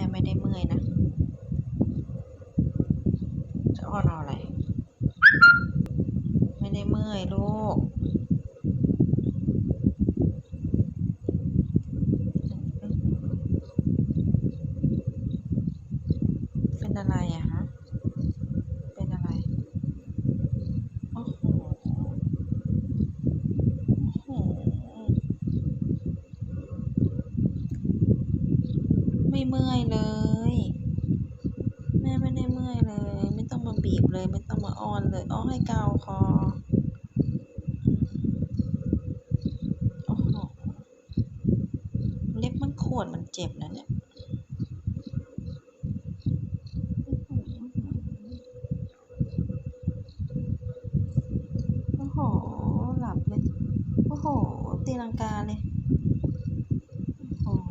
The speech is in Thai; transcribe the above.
ม่ไม่ได้เมื่อยนะ จะอ้อนเอาอะไร ไม่ได้เมื่อยลูกเป็นอะไรอะฮะ เป็นอะไร โอ้โห โอ้โห ไม่เมื่อยเลย แม่ไม่ได้เมื่อยเลย ไม่ต้องมาบีบเลย ไม่ต้องมาอ้อนเลยอ้อให้เกาคออ้โหเล็บมันขวนมันเจ็บนะเนี่ยโอ้โห หลับเลย โอ้โห ตีลังกาเลย โอ้โห